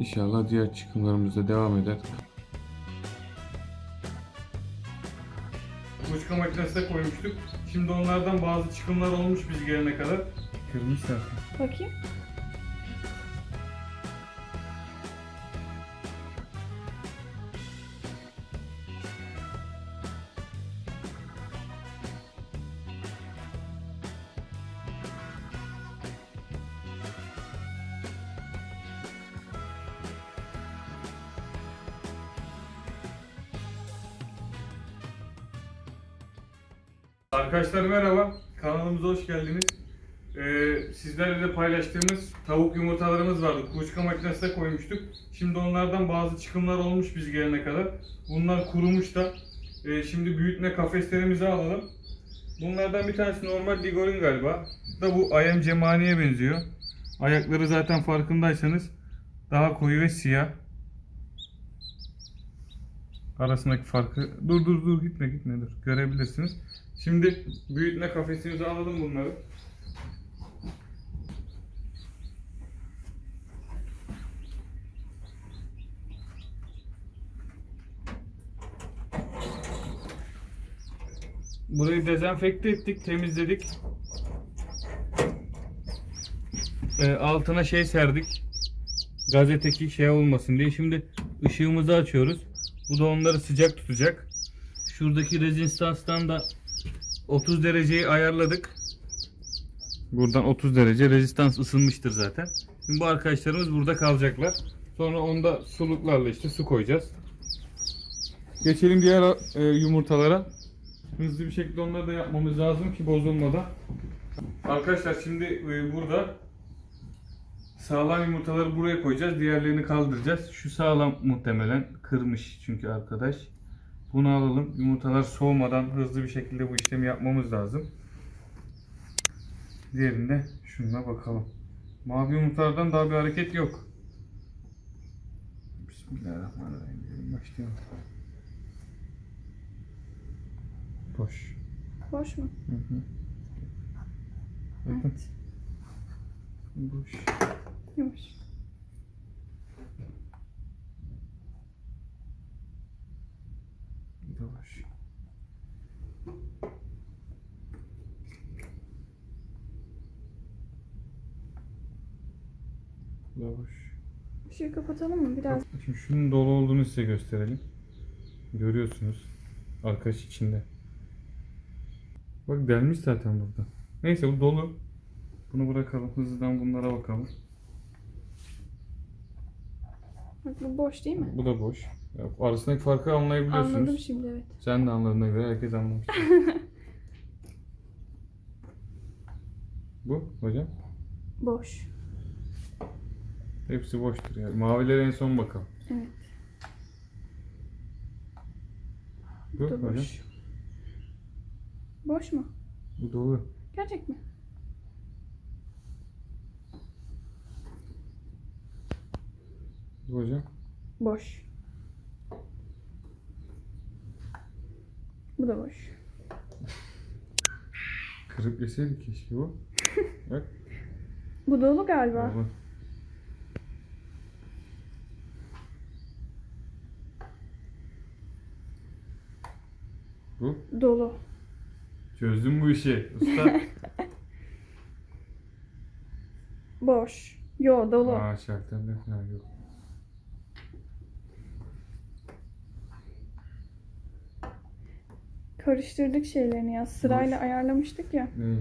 İnşallah diğer çıkımlarımız da devam eder. Kuluçka makinesine koymuştuk. Şimdi onlardan bazı çıkımlar olmuş biz gelene kadar. Kırmış zaten. Bakayım. Arkadaşlar merhaba. Kanalımıza hoş geldiniz. Ee, sizlerle de paylaştığımız tavuk yumurtalarımız vardı. Kuluçka makinesine koymuştuk. Şimdi onlardan bazı çıkımlar olmuş biz gelene kadar. Bunlar kurumuş da. Ee, şimdi büyütme kafeslerimizi alalım. Bunlardan bir tanesi normal Ligorin galiba. Da bu IM Cemani'ye benziyor. Ayakları zaten farkındaysanız daha koyu ve siyah. Arasındaki farkı dur dur dur gitme gitme dur görebilirsiniz. Şimdi büyütme kafesimize alalım bunları. Burayı dezenfekte ettik, temizledik. Ee, altına şey serdik. Gazeteki şey olmasın diye. Şimdi ışığımızı açıyoruz. Bu da onları sıcak tutacak. Şuradaki rezistanstan da 30 dereceyi ayarladık. Buradan 30 derece rezistans ısınmıştır zaten. Şimdi bu arkadaşlarımız burada kalacaklar. Sonra onda suluklarla işte su koyacağız. Geçelim diğer e, yumurtalara. Hızlı bir şekilde onları da yapmamız lazım ki bozulmadan. Arkadaşlar şimdi e, burada sağlam yumurtaları buraya koyacağız. Diğerlerini kaldıracağız. Şu sağlam muhtemelen kırmış çünkü arkadaş. Bunu alalım. Yumurtalar soğumadan hızlı bir şekilde bu işlemi yapmamız lazım. Diğerinde şuna bakalım. Mavi yumurtalardan daha bir hareket yok. Bismillahirrahmanirrahim. Başlayalım. Boş. Boş mu? Hı hı. Bakın. Evet. Boş. Yavaş. Bir de boş. Bu da boş. Işığı kapatalım mı biraz? Şimdi şunun dolu olduğunu size gösterelim. Görüyorsunuz. Arkadaş içinde. Bak delmiş zaten burada. Neyse bu dolu. Bunu bırakalım. Hızlıdan bunlara bakalım. Bak bu boş değil mi? Bu da boş. Ya, Arasındaki farkı anlayabiliyorsunuz. Anladım şimdi evet. Sen de anladığına göre herkes anlamış. bu hocam. Boş. Hepsi boştur yani. Mavilere en son bakalım. Evet. Bu da hocam. boş. Boş mu? Bu dolu. Gerçek mi? Bu hocam. Boş. Bu da boş. Kırıp yeseydik keşke bu. Bak. Bu dolu galiba. Dolu. Bu. Dolu. Çözdüm bu işi. Usta. Boş. Yo dolu. Aa şarttan da ha, yok. Karıştırdık şeylerini ya. Sırayla Boş. ayarlamıştık ya. Ne?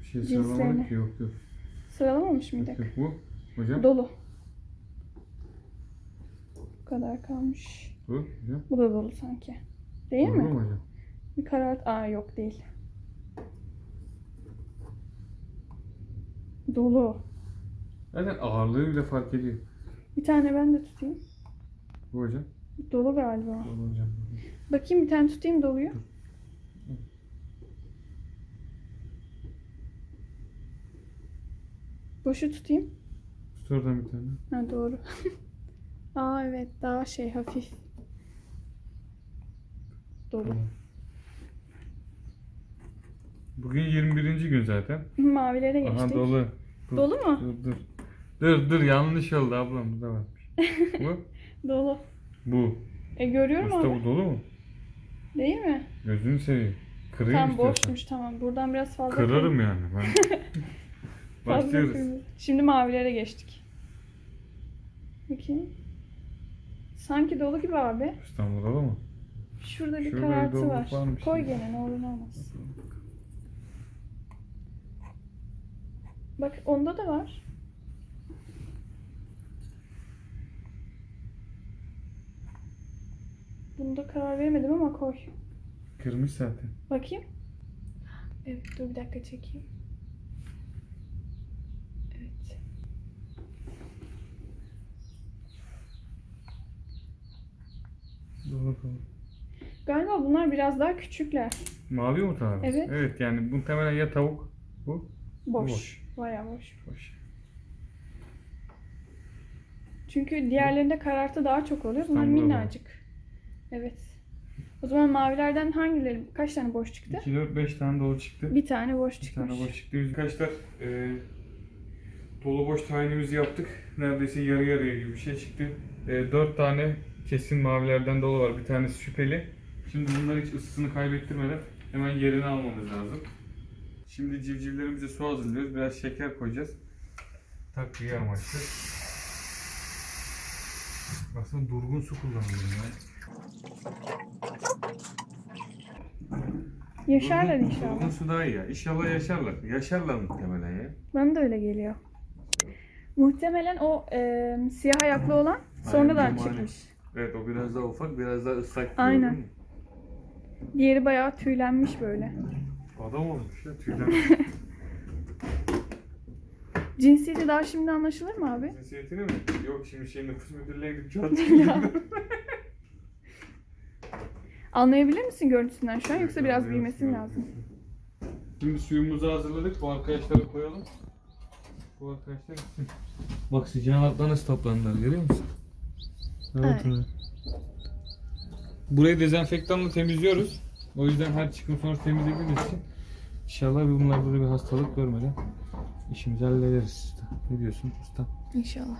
Bir şey Cinslerini. sıralamadık ki yok yok. Sıralamamış Yok, mıydık? yok. Bu. Hocam. Dolu. Bu kadar kalmış. Bu. Hocam. Bu da dolu sanki. Değil Doğru mi? mu hocam? Bir karart. Aa yok değil. Dolu. Zaten ağırlığı bile fark ediyor. Bir tane ben de tutayım. Bu hocam. Dolu galiba. Doğru hocam. Bakayım bir tane tutayım doluyu. Boşu tutayım. Tut oradan bir tane. Ha doğru. Aa evet daha şey hafif. Dolu. Tamam. Bugün 21. gün zaten. Mavilere geçtik. Aha dolu. Dur, Dolu mu? Dur dur. Dur dur yanlış oldu ablam bu da varmış. bu. Dolu. Bu. E görüyorum Usta abi. bu dolu mu? Değil mi? Gözünü seveyim. Kırayım Tam istiyorsan. boşmuş tamam. Buradan biraz fazla Kırarım yani. Ben... Başlıyoruz. Şimdi mavilere geçtik. Bakayım. Sanki dolu gibi abi. İstanbul dolu mu? Şurada bir Şurada bir karartı doluluk var. varmış Koy gene ne olur ne olmaz. Bak onda da var. Bunda karar veremedim ama koy. Kırmış zaten. Bakayım. Evet dur bir dakika çekeyim. Evet. Dolu dolu. Galiba bunlar biraz daha küçükler. Mavi yumurta abi. Evet. Evet yani muhtemelen ya tavuk bu. Boş. Boş. Bayağı boş. Boş. Çünkü diğerlerinde karartı daha çok oluyor. Bunlar İstanbul'da var. minnacık. Evet. O zaman mavilerden hangileri, kaç tane boş çıktı? 2 4 5 tane dolu çıktı. Bir tane boş Bir çıkmış. tane boş çıktı. Arkadaşlar e, dolu boş tayinimizi yaptık. Neredeyse yarı yarıya gibi bir şey çıktı. E, 4 tane kesin mavilerden dolu var. Bir tanesi şüpheli. Şimdi bunları hiç ısısını kaybettirmeden hemen yerine almamız lazım. Şimdi civcivlerimize su hazırlıyoruz. Biraz şeker koyacağız. Takviye amaçlı. Aslında durgun su kullanıyorum ya. Yaşarlar Durgun- inşallah. Durgun su daha iyi ya. İnşallah yaşarlar. Yaşarlar muhtemelen ya. Bana da öyle geliyor. Muhtemelen o e, siyah ayaklı olan sonradan Aynen, çıkmış. Evet o biraz daha ufak, biraz daha ıslak. Aynen. mu? Diğeri bayağı tüylenmiş böyle. Adam olmuş ya tüyden. Cinsiyeti daha şimdi anlaşılır mı abi? Cinsiyetini mi? Yok şimdi şey nüfus müdürlüğüne gidip çat. Ya. Anlayabilir misin görüntüsünden şu an yoksa biraz büyümesi mi lazım? Şimdi suyumuzu hazırladık. Bu arkadaşları koyalım. Bu arkadaşlar Bak sıcağın altına nasıl toplandılar görüyor musun? Evet. Burayı dezenfektanla temizliyoruz. O yüzden her çıkım sonrası temizlediğimiz için inşallah bunlarda da bir hastalık görmeden işimizi hallederiz usta. Ne diyorsun usta? İnşallah.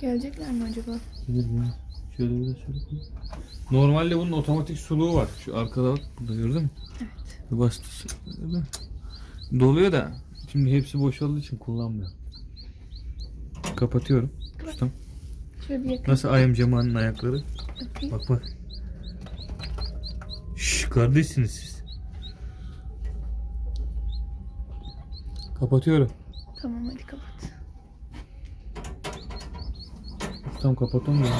Gelecekler mi acaba? Mi? Şöyle bir de şöyle koy. Normalde bunun otomatik suluğu var. Şu arkada bak. Burada gördün mü? Evet. Bastı. Doluyor da şimdi hepsi boşaldığı için kullanmıyor. Kapatıyorum. Ustam. Şöyle bir yakın Nasıl ayım Cemal'in ayakları? bakayım. Bak bak. Şşş kardeşsiniz siz. Kapatıyorum. Tamam hadi kapat. Ustam kapatamıyorum.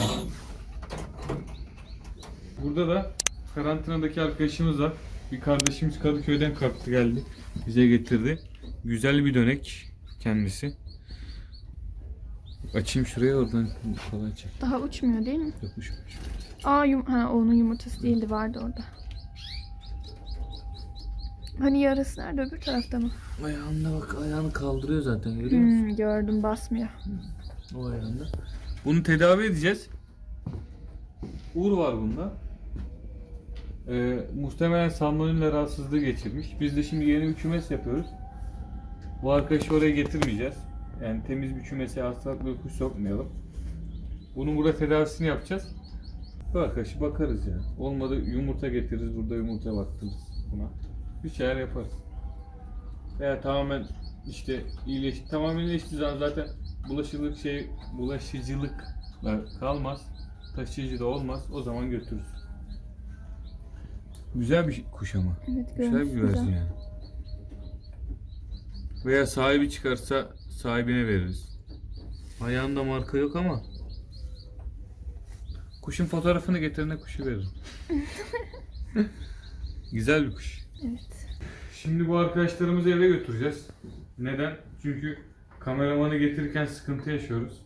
Burada da karantinadaki arkadaşımız var. Bir kardeşimiz Kadıköy'den kalktı geldi. Bize getirdi. Güzel bir dönek kendisi. Açayım şuraya oradan kolay çek. Daha uçmuyor değil mi? Yokmuş. Aa yum ha onun yumurtası değildi vardı orada. Hani yarısı nerede öbür tarafta mı? Ayağında bak ayağını kaldırıyor zaten görüyor musun? Hmm, gördüm basmıyor. O ayağında. Bunu tedavi edeceğiz. Uğur var bunda. Ee, muhtemelen salmonella rahatsızlığı geçirmiş. Biz de şimdi yeni bir kümes yapıyoruz. Bu arkadaşı oraya getirmeyeceğiz. Yani temiz bir kümese hastalıklı kuş sokmayalım. Bunun burada tedavisini yapacağız. Bu arkadaşı bakarız ya. Olmadı yumurta getiririz. Burada yumurta baktırırız buna. Bir şeyler yaparız. Veya tamamen işte iyileş tamamen iyileştiği zaman zaten bulaşıcılık şey bulaşıcılıkla kalmaz. Taşıyıcı da olmaz. O zaman götürürüz. Güzel bir kuş ama. Evet Güzel bir güzel. yani. Veya sahibi çıkarsa sahibine veririz. Ayağında marka yok ama kuşun fotoğrafını getirene kuşu veririm. Güzel bir kuş. Evet. Şimdi bu arkadaşlarımızı eve götüreceğiz. Neden? Çünkü kameramanı getirirken sıkıntı yaşıyoruz.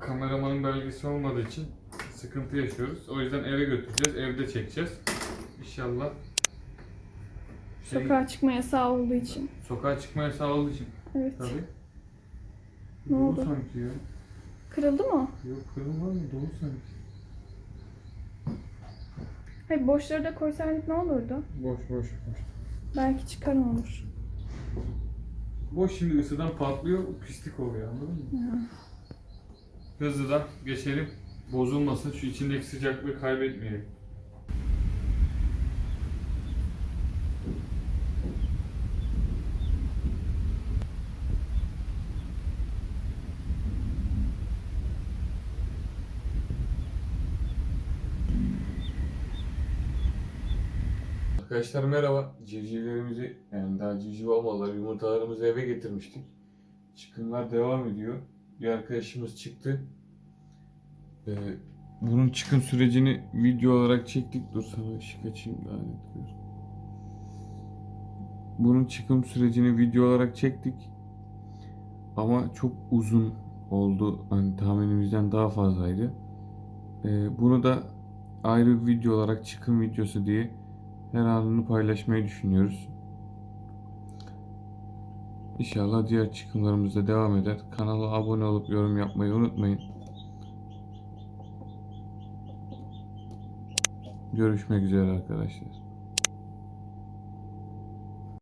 Kameramanın belgesi olmadığı için sıkıntı yaşıyoruz. O yüzden eve götüreceğiz. Evde çekeceğiz. İnşallah. Şey, Sokağa çıkma yasağı olduğu için. sokağa çıkma yasağı olduğu için. Evet. Tabii. Ne Dolu oldu? sanki ya. Kırıldı mı? Yok kırım var mı? Dolu sanki. Hayır boşları da koysaydık ne olurdu? Boş boş boş. Belki çıkar olur. Boş şimdi ısıdan patlıyor, pislik oluyor anladın mı? Hızlıdan geçelim. Bozulmasın, şu içindeki sıcaklığı kaybetmeyelim. Arkadaşlar merhaba. Civcivlerimizi yani daha civciv olmaları yumurtalarımızı eve getirmiştik. Çıkımlar devam ediyor. Bir arkadaşımız çıktı. Ee, bunun çıkım sürecini video olarak çektik. Dur sana ışık açayım daha net. Bunun çıkım sürecini video olarak çektik. Ama çok uzun oldu. Hani tahminimizden daha fazlaydı. Ee, bunu da ayrı bir video olarak çıkım videosu diye her anını paylaşmayı düşünüyoruz. İnşallah diğer çıkımlarımızda devam eder. Kanala abone olup yorum yapmayı unutmayın. Görüşmek üzere arkadaşlar.